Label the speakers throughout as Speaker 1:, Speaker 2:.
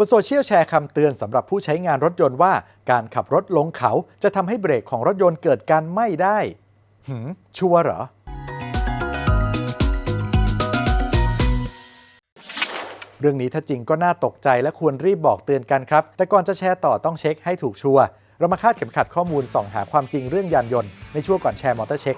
Speaker 1: บนโซเชียลแชร์คำเตือนสำหรับผู้ใช้งานรถยนต์ว่า การขับรถลงเขาจะทำให้เบรกของรถยนต์เกิดการไหม้ได้ หืม ชัวร์เหรอเรื่องนี้ถ้าจริงก็น่าตกใจและควรรีบบอกเตือนกันครับ แต่ก่อนจะแชร์ต่อต้องเช็คให้ถูกชัวร์ เรามาคาดเข็มขัดข้อมูลส่องหาความจริงเรื่องยานยนต์ในช่วงก่อนแชร์มอเตอร์เช็ค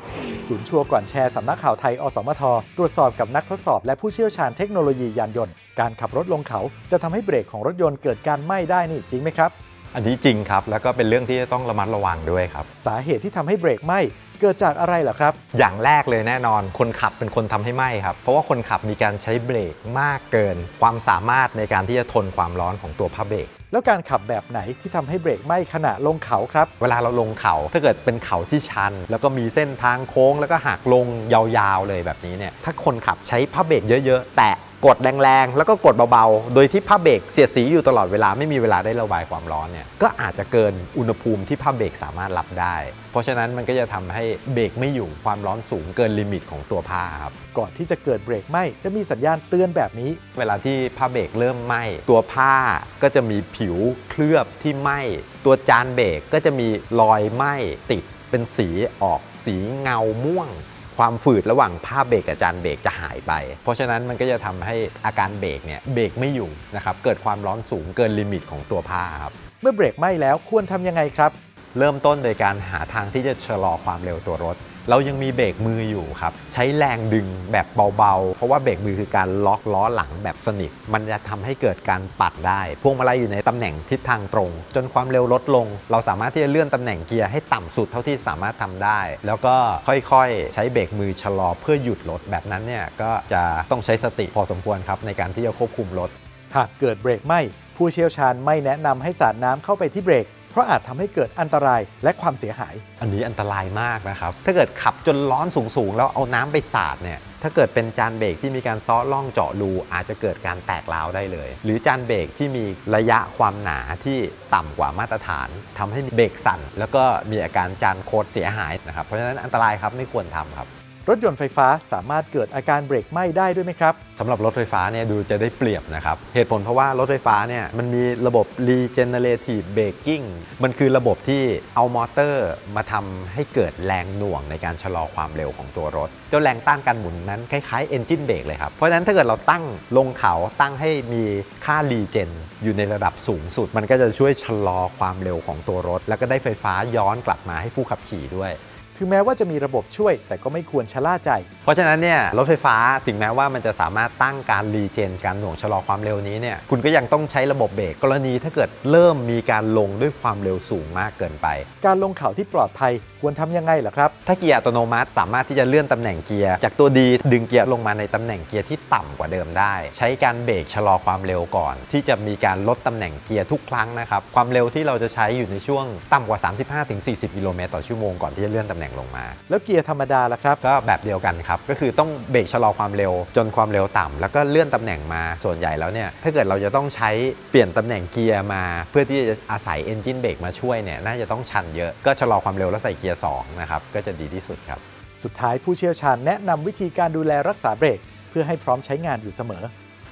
Speaker 1: ศูนย์ชัวร์ก่อนแชร์สำนักข่าวไทย อสมท ตรวจสอบกับนักทดสอบและผู้เชี่ยวชาญเทคโนโลยียานยนต์ การขับรถลงเขาจะทำให้เบรกของรถยนต์เกิดการไหม้ได้นี่จริงไหมครับ
Speaker 2: อันนี้จริงครับ แล้วก็เป็นเรื่องที่จะต้องระมัดระวังด้วยครับ
Speaker 1: สาเหตุที่ทำให้เบรกไหม้ เกิดจากอะไรเหรอครับ
Speaker 2: อย่างแรกเลยแน่นอน คนขับเป็นคนทำให้ไหม้ครับ เพราะว่าคนขับมีการใช้เบรกมากเกิน ความสามารถในการที่จะทนความร้อนของตัวผ้าเบรก
Speaker 1: แล้วการขับแบบไหนที่ทำให้เบรกไหม้ขณะลงเขาครับ
Speaker 2: เวลาเราลงเขา ถ้าเกิดเป็นเขาที่ชัน แล้วก็มีเส้นทางโค้ง แล้วก็หักลงยาวๆเลยแบบนี้เนี่ยถ้าคนขับใช้ผ้าเบรกเยอะ ๆ แตะ กดแรงๆ แล้วก็กดเบาๆ โดยที่ผ้าเบรกเสียดสีอยู่ตลอดเวลาไม่มีเวลาได้ระบายความร้อนเนี่ยก็อาจจะเกินอุณหภูมิที่ผ้าเบรกสามารถรับได้ เพราะฉะนั้นมันก็จะทำให้เบรกไม่อยู่ความร้อนสูงเกินลิมิตของตัวผ้าครับ
Speaker 1: ก่อนที่จะเกิดเบรกไหม้จะมีสัญญาณเตือนแบบนี้
Speaker 2: เวลาที่ผ้าเบรกเริ่มไหม้ตัวผ้าก็จะมีผิวเคลือบที่ไหม้ตัวจานเบรกก็จะมีรอยไหม้ติดเป็นสีออกสีเงาม่วง ความฝืดระหว่างผ้าเบรกกับจานเบรกจะหายไป เพราะฉะนั้นมันก็จะทำให้อาการเบรกเนี่ยเบรกไม่อยู่นะครับเกิดความร้อนสูงเกินลิมิตของตัวผ้าครับ
Speaker 1: เมื่อเบรกไหม้แล้วควรทำยังไงครับ
Speaker 2: เริ่มต้นโดยการหาทางที่จะชะลอความเร็วตัวรถ เรายังมีเบรกมืออยู่ครับ ใช้แรงดึงแบบเบาๆ เพราะว่าเบรกมือคือการล็อกล้อหลังแบบสนิท มันจะทำให้เกิดการปัดได้ พวงมาลัยอยู่ในตำแหน่งทิศทางตรง จนความเร็วลดลง เราสามารถที่จะเลื่อนตำแหน่งเกียร์ให้ต่ำสุดเท่าที่สามารถทำได้ แล้วก็ค่อยๆ ใช้เบรกมือชะลอเพื่อหยุดรถแบบนั้นเนี่ยก็จะต้องใช้สติพอสมควรครับในการที่จะควบคุมรถ
Speaker 1: หากเกิดเบรกไหม้ผู้เชี่ยวชาญไม่แนะนำให้สาดน้ำเข้าไปที่เบรก เพราะอาจทำให้เกิดอันตรายและความเสียหาย
Speaker 2: อันนี้อันตรายมากนะครับ ถ้าเกิดขับจนร้อนสูงๆ แล้วเอาน้ำไปสาดเนี่ย ถ้าเกิดเป็นจานเบรกที่มีการซ้อล่องเจาะรูอาจจะเกิดการแตกร้าวได้เลย หรือจานเบรกที่มีระยะความหนาที่ต่ำกว่ามาตรฐานทำให้เบรกสั่น แล้วก็มีอาการจานโคดเสียหายนะครับ เพราะฉะนั้นอันตรายครับไม่ควรทำครับ
Speaker 1: รถยนต์ไฟฟ้าสามารถเกิดอาการเบรกไหม้ได้ด้วยไหมครับ
Speaker 2: สำหรับรถไฟฟ้าเนี่ยดูจะได้เปรียบนะครับ เหตุผลเพราะว่ารถไฟฟ้าเนี่ยมันมีระบบ regenerative braking มันคือระบบที่เอามอเตอร์มาทำให้เกิดแรงหน่วงในการชะลอความเร็วของตัวรถ เจ้าแรงต้านการหมุนนั้นคล้ายๆ engine brake เลยครับ เพราะฉะนั้นถ้าเกิดเราตั้งลงเขาตั้งให้มีค่า regen อยู่ในระดับสูงสุด มันก็จะช่วยชะลอความเร็วของตัวรถ แล้วก็ได้ไฟฟ้าย้อนกลับมาให้ผู้ขับขี่ด้วย
Speaker 1: ถึงแม้ว่าจะมีระบบช่วย แต่ก็ไม่ควรชะล่าใจ
Speaker 2: เพราะฉะนั้นเนี่ยรถไฟฟ้าถึงแม้ว่ามันจะสามารถตั้งการรีเจนการหน่วงชะลอความเร็วนี้เนี่ยคุณก็ยังต้องใช้ระบบเบรกกรณีถ้าเกิดเริ่มมีการลงด้วยความเร็วสูงมากเกินไป
Speaker 1: การลงเขาที่ปลอดภัยควรทำยังไงเหรอครับ
Speaker 2: ถ้าเกียร์อัตโนมัติสามารถที่จะเลื่อนตำแหน่งเกียร์จากตัวดีดึงเกียร์ลงมาในตำแหน่งเกียร์ที่ต่ำกว่าเดิมได้ ใช้การเบรกชะลอความเร็วก่อน ที่จะมีการลดตำแหน่งเกียร์ทุกครั้งนะครับความเร็วที่เราจะใช้อยู่ในช่วงต่ำกว่า 35-40 กิโลเมตรต่อชั่วโมงก่อนที่จะเลื่อนตำแหน่งลงมา
Speaker 1: แล้วเกียร์ธรรมดาล่ะครับ
Speaker 2: ก็แบบเดียวกันครับ ก็คือต้องเบรกชะลอความเร็ว จนความเร็วต่ำแล้วก็เลื่อนตำแหน่งมาส่วนใหญ่แล้วเนี่ยถ้าเกิดเราจะต้องใช้เปลี่ยนตำแหน่งเกียร์มา เพื่อที่จะอาศัยเอนจินเบรกมาช่วยเนี่ยน่าจะต้องชันเยอะก็ชะลอความเร็วแล้วใส่เกียร์2นะครับก็จะดีที่สุดครับ
Speaker 1: สุดท้ายผู้เชี่ยวชาญแนะนำวิธีการดูแลรักษาเบรก เพื่อให้พร้อมใช้งานอยู่เสมอ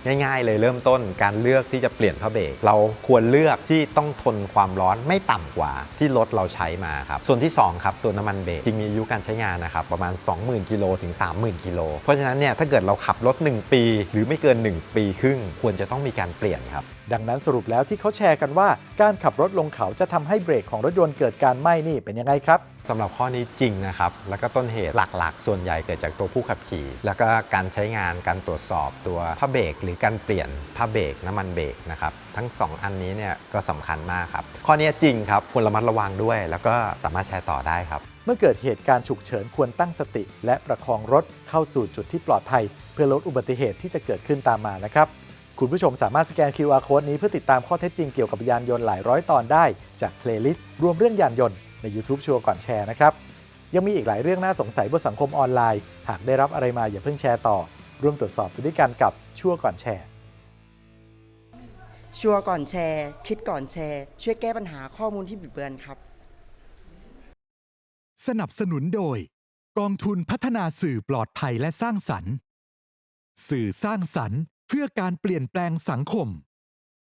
Speaker 2: ง่ายๆ เลยเริ่มต้นการเลือกที่จะเปลี่ยนผ้าเบรกเราควรเลือกที่ต้องทนความร้อนไม่ต่ำกว่าที่รถเราใช้มาครับส่วนที่2ครับตัวน้ำมันเบรกจริงมีอายุการใช้งานนะครับประมาณ 20,000กิโลถึง 30,000กิโลเพราะฉะนั้นเนี่ยถ้าเกิดเราขับรถ 1 ปี หรือไม่เกิน 1 ปีครึ่ง ควรจะต้องมีการเปลี่ยนครับ
Speaker 1: ดังนั้นสรุปแล้วที่เขาแชร์กันว่า การขับรถลงเขาจะทำให้เบรกของรถยนต์เกิดการไหม้นี่เป็นยังไงครับ
Speaker 2: สำหรับข้อนี้จริงนะครับ แล้วก็ต้นเหตุหลักๆ ส่วนใหญ่เกิดจากตัวผู้ขับขี่ แล้วก็การใช้งานการตรวจสอบตัวผ้าเบรกหรือการเปลี่ยนผ้าเบรกน้ำมันเบรกนะครับ ทั้ง 2 อันนี้เนี่ยก็สำคัญมากครับ ข้อนี้จริงครับควรระมัดระวังด้วย แล้วก็สามารถแชร์ต่อได้ครับ
Speaker 1: เมื่อเกิดเหตุการณ์ฉุกเฉินควรตั้งสติ และประคองรถเข้าสู่จุดที่ปลอดภัย เพื่อลดอุบัติเหตุที่จะเกิดขึ้นตามมานะครับคุณผู้ชมสามารถสแกน QR Code นี้เพื่อติดตามข้อเท็จจริงเกี่ยวกับยานยนต์หลายร้อยตอนได้ จากเพลย์ลิสต์รวมเรื่องยานยนต์ ใน YouTube ชัวร์ก่อนแชร์นะครับ ยังมีอีกหลายเรื่องน่าสงสัยบนสังคมออนไลน์ หากได้รับอะไรมาอย่าเพิ่งแชร์ต่อ ร่วมตรวจสอบไปด้วยกันกับชัวร์ก่อนแชร์
Speaker 3: ชัวร์ก่อนแชร์ คิดก่อนแชร์ ช่วยแก้ปัญหาข้อมูลที่บิดเบือนครับ
Speaker 4: สนับสนุนโดย กองทุนพัฒนาสื่อปลอดภัยและสร้างสรรค์ สื่อสร้างสรรค์เพื่อการเปลี่ยนแปลงสังคม